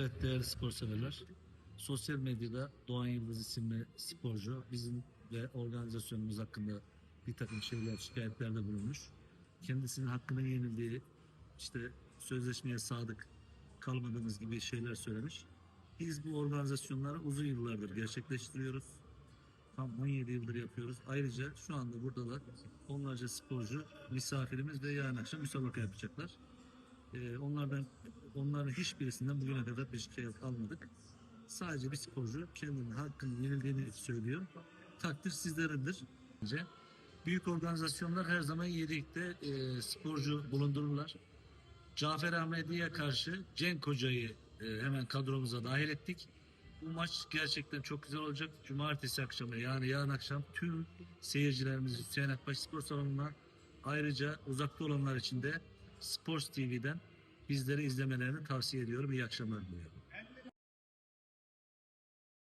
Evet değerli spor severler. Sosyal medyada Doğan Yıldız isimli sporcu bizim ve organizasyonumuz hakkında bir takım şeyler şikayetlerde bulunmuş. Kendisinin hakkının yenildiği işte sözleşmeye sadık kalmadığınız gibi şeyler söylemiş. Biz bu organizasyonları uzun yıllardır gerçekleştiriyoruz. Tam 17 yıldır yapıyoruz. Ayrıca şu anda burada da onlarca sporcu misafirimiz ve yarın akşam müsabaka yapacaklar. Ee, onlardan onların hiçbirisinden bugüne kadar bir şikayet almadık. Sadece bir sporcu kendinin hakkının yenildiğini söylüyor. Takdir sizlerindir. Bence. Büyük organizasyonlar her zaman yedikte e, sporcu bulundururlar. Cafer Ahmedi'ye karşı Cenk Hoca'yı e, hemen kadromuza dahil ettik. Bu maç gerçekten çok güzel olacak. Cumartesi akşamı yani yarın akşam tüm seyircilerimiz Hüseyin Akbaş Spor Salonu'na ayrıca uzakta olanlar için de Sports TV'den bizleri izlemelerini tavsiye ediyorum. İyi akşamlar diliyorum.